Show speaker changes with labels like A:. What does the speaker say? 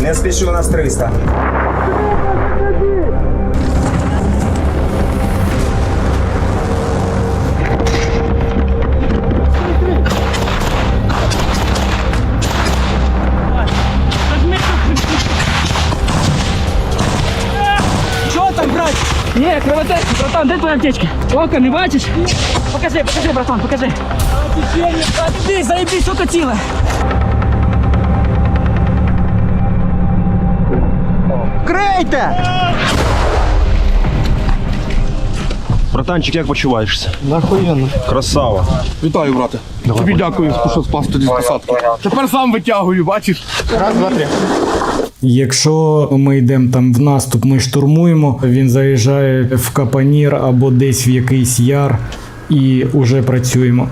A: Не спіши, у нас 300.
B: Що там, брат? Ні, кровотечка, братан, де твоя аптечка? Ока, не бачиш? Покажи, покажи, братан, покажи. Заебись, заебись, око
C: Крийте!
D: Братанчик, як почуваєшся?
C: Нахуєнно.
D: Красава.
E: Вітаю, брате. Тобі дякую, що спас тоді з посадки. Тепер сам витягую, бачиш?
C: Раз, два, три.
F: Якщо ми йдемо там в наступ, ми штурмуємо, він заїжджає в капанір або десь в якийсь яр і уже працюємо.